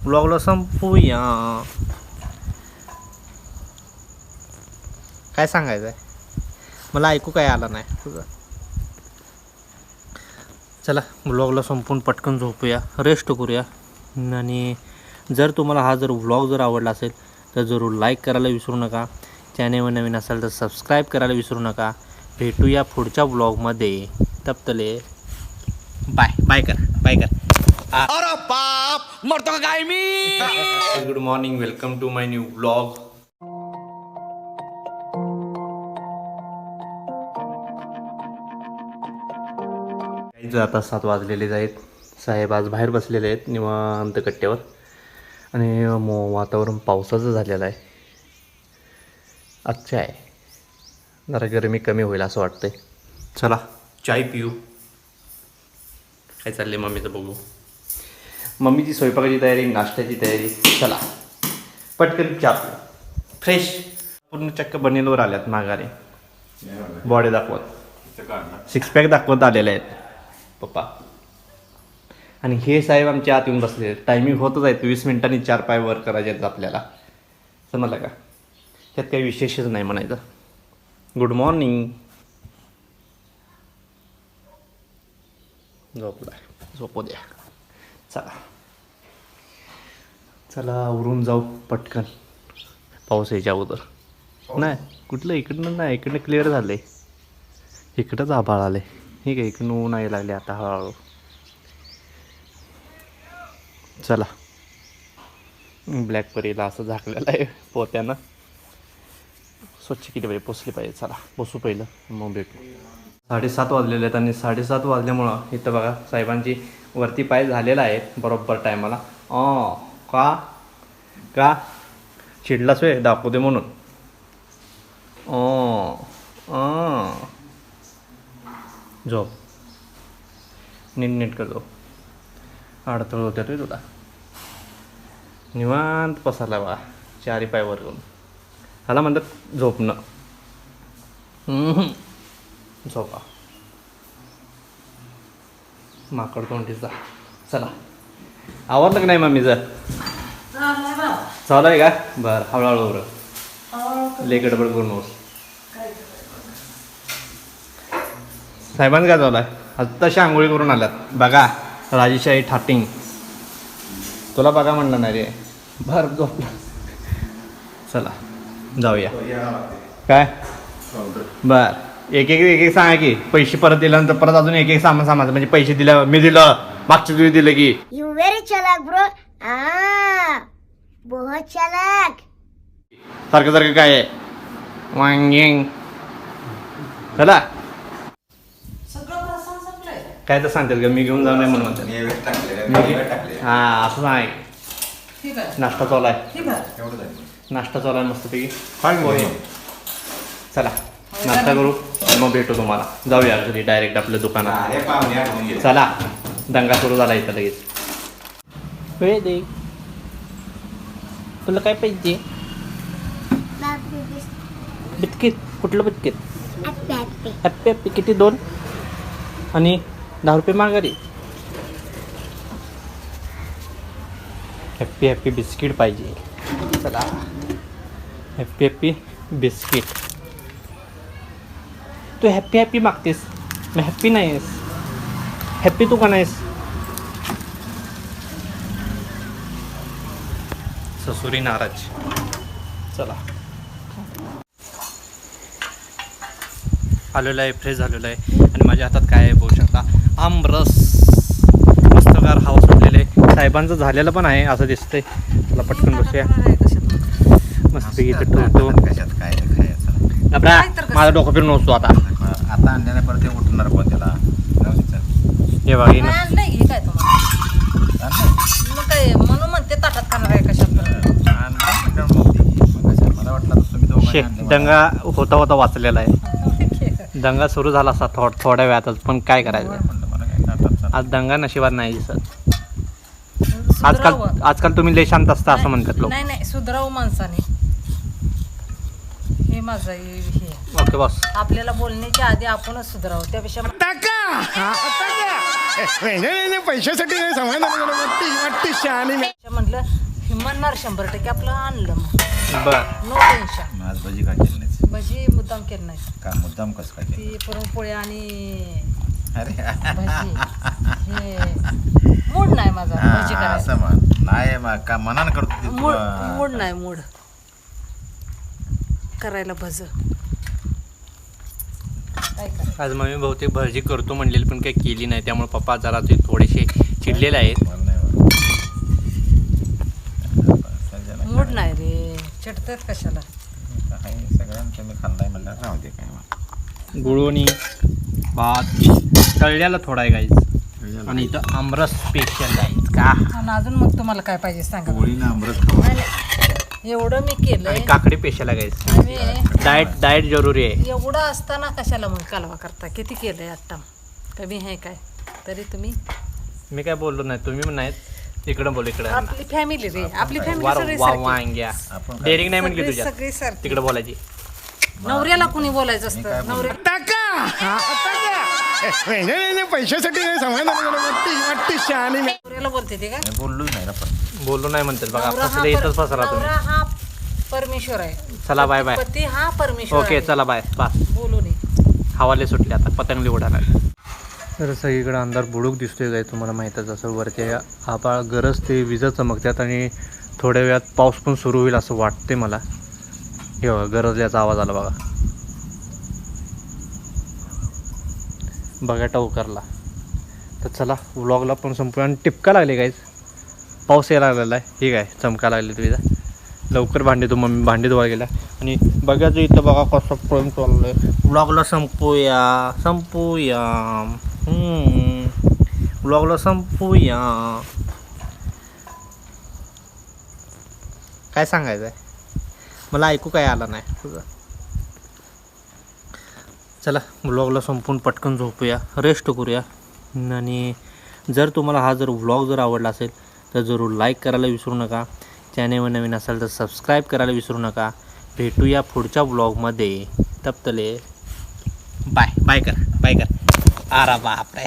ब्लॉगला संपूया काय सांगायचं आहे मला ऐकू काय आलं नाही तुझं चला ब्लॉगला संपून पटकन झोपूया रेस्ट करूया आणि जर तुम्हाला हा जर व्लॉग जर आवडला असेल तर जरूर लाईक करायला विसरू नका चॅनेलवर नवीन असाल तर सबस्क्राईब करायला विसरू नका भेटूया पुढच्या ब्लॉगमध्ये तपतले बाय बाय कर बाय कर मरतो का काय मी? Good morning welcome to my new blog आता सात वाजलेले आहेत. साहेब आज बाहेर बसलेले आहेत निवांत कट्ट्यावर. आणि मो- वातावरण पावसाचं झालेलं आहे. अच्छा आहे. जरा गरमी कमी होईल असं वाटतंय. चला चाय पिऊ. काय चाललंय मम्मीचं बघू. मम्मीची स्वयंपाकाची तयारी नाश्त्याची तयारी चला. पटकन चाप फ्रेश पूर्ण चक्क बनेलवर आल्यात माघारी. बॉडी दाखवत. सिक्स पॅक दाखवत आलेले आहेत. पप्पा. आणि हे साहेब आमच्या आत येऊन बसले टायमिंग होतच आहेत वीस मिनिटांनी चार पाय वर करायचे आहेत आपल्याला. समजलं का? त्यात काही विशेषच नाही म्हणायचं. गुड मॉर्निंग झोपला झोपू द्या. चला. चला उरून जाऊ पटकन. पाऊस यायच्या अगोदर. नाही कुठलं इकडनं नाही इकडनं क्लिअर झालंय. इकडंच आभाळ आले ठीक आहे इकडनं ऊन यायला लागले आता हळूहळू. चला. ब्लॅक परीला असं झाकलेलं आहे पोत्यानं. स्वच्छ केली पाहिजे पोचली पाहिजे? चला बसू पहिलं मग भेटू. साडेसात वाजलेले आहेत आणि साडेसात वाजल्यामुळं इथं बघा साहेबांची वरती पाय झालेला आहे बरोबर टायमाला. ऑ का? का? चिडलाच वे दाखवू दे म्हणून. ओ झोप. नीट नीट कर झोप. अडथळ होत्या रे तुला. निवांत पसरला बा चारी पायवर घेऊन ह्याला म्हणतात झोपणं. झोपा. माकड तोंडीचा चला. आवडलं की नाही मम्मीचं चालू आहे का? बरं हळूहळू बरं लय गडबड करू नकोस साहेबांचं काय चालू आहे? आत्ताशी आंघोळी करून आल्यात. बघा राजेशाही ठाटिंग. तुला बघा म्हणलं नाही रे. बर झोपला. चला जाऊया. काय? बर. एक एक एक एक सांगा की पैसे परत दिल्यानंतर परत अजून एक एक सामान सामान म्हणजे पैसे दिलं मी दिलं मागच्या तुम्ही दिलं की. You very chalak, bro. Ah, बहुत चालाक. सारखं सारखं काय आहे? वांगिंग. चला. काय तर सांगतात का? मी घेऊन जाऊ नये म्हणून म्हणतात. मी हा असं नाही. ठीक आहे. नाश्ता चालू आहे. नाश्ता चालू आहे मस्तपैकी. पोहे चला नाश्ता करू. मग भेटू तुम्हाला. जाऊया घरी डायरेक्ट आपल्या दुकानात. चला. दंगा सुरू झाला इथं लगेच. वेळ दे. तुला काय पाहिजे? बिस्किट कुठलं बिस्किट हॅप्पी हॅप्पी. किती? दोन. आणि दहा रुपये माघारी. हॅप्पी हॅप्पी बिस्किट पाहिजे. चला. Happy happy biscuit. तू हॅप्पी हॅप्पी मागतेस मी हॅप्पी नाही आहेस हॅप्पी तू का नाहीस ससुरी नाराज चला आलेलो आहे फ्रेश झालेलो आहे आणि माझ्या हातात काय आहे बघू शकता आमरस मस्तगार हवा सुटलेले आहे साहेबांचं झालेलं पण आहे असं दिसतंय चला पटकन बसूया मस्त इथे ठेवतो कशात काय घबरा? माझं डोकं फिरून नसतो आता आता आणल्याने परत ते उठणार कोण त्याला. हे बघा हे ना आज नाही घे काय तुम्हाला? आणलं? मग काय म्हणून म्हणते ताटात खाणार आहे कशात? मला वाटलं आता तुम्ही दोघांनी शे आणले दंगा होता होता वाचलेला आहे. दंगा सुरू झाला असा थोड थोड्या वेळातच पण काय करायचं? म्हणलं मला काय ताटात चाल. आज दंगा नशिबात नाही दिसत. आजकाल आजकाल तुम्ही लय शांत असता असं म्हणतात लोक. नाही नाही सुधराव माणसाने. हे माझं हे हे. Okay boss. आपल्याला बोलण्याच्या आधी आपणच सुधरावं. त्यापेक्षा पैशासाठी नाही समाधान म्हणजे हे म्हणणार शंभर टक्के आपलं आणलं मग. बर. नो टेन्शन आज भजी का केली नाही भजी मुद्दाम केलं नाही का मुद्दाम कसं काय केलं? ती पुरणपोळी आणि अरे. भजी. हे मूड नाही माझा भजी करायचा असं म्हण. नाही मग का मनानं करतो ते मूड. मूड नाही मूड. करायला भज. आज मम्मी बहुतेक भजी करतो म्हणलेली पण काही केली नाही. त्यामुळे पप्पा जरा ते थोडेसे चिडलेले आहेत. मूड नाही रे. चिडतात कशाला? काय सगळ्यांचं मी खाल्लाय म्हणलं राहू दे काय मग. गुळवणी भात तळल्याला थोडा आहे गाईच आणि इथं आमरस स्पेशल गाईच का? आणि अजून मग तुम्हाला काय पाहिजे सांगा. खाऊ. नाही, नाही. एवढं मी केलंय. आणि काकडी आहे गाईच आणि डाएट डाएट जरुरी आहे. एवढं असताना कशाला मग कालवा करता? किती केलंय आता कमी आहे काय? तरी तुम्ही? मी काय बोललो नाही तुम्ही पण नाहीत. इकडं बोल इकडं. आपली फॅमिली रे आपली फॅमिली वार सगळी वा सारखी. वांग्या. आपण काय- डेअरिंग नाही म्हणली सगळी- तुझ्या सगळी सारखी. तिकडे बोलायची. नवऱ्याला कुणी बोलायचं असतं? नवऱ्या नाही नाही नाही पैशासाठी नाही समाधान वाटते वाटते शहाणी नवऱ्याला बोलते ते काय मी बोललोच नाही ना पण बोललो नाही म्हणतात बघा नवरा हा फसले इथंच पर- फसला नवरा तुम्ही हा परमेश्वर आहे. चला बाय बाय पती हा परमेश्वर ओके आहे. चला बाय बस बोलू नये. हवाले सुटले आता पतंगली उडाला तर सगळीकडे अंधार बुडूक दिसतोय काय तुम्हाला माहीतच असं वरती आबाळ गरज ते विजा चमकतात आणि थोड्या वेळात पाऊस पण सुरू होईल असं वाटते मला. हे बघा गरजल्याचा आवाज आला बघा. बघा उकारला. तर चला व्लॉगला पण संपूया आणि टिपका लागले काहीच पाऊस यायला लागलेला आहे. ठीक आहे चमका लागले तुझ्या लवकर भांडी तो मम्मी भांडी धुवा गेला आणि बघायचं इथं बघा कसं प्रेम आहे ब्लॉगला संपूया संपूया. ब्लॉगला संपूया. काय सांगायचं आहे मला ऐकू काय आलं नाही तुझं. चला व्लॉगला संपून पटकन झोपूया रेस्ट करूया. आणि जर तुम्हाला हा जर व्लॉग जर आवडला असेल तर जरूर लाईक करायला विसरू नका. चॅनेलवर नवीन असाल तर सबस्क्राईब करायला विसरू नका. भेटूया पुढच्या ब्लॉगमध्ये तप्तले बाय बाय कर. बाय कर. आरा बापरे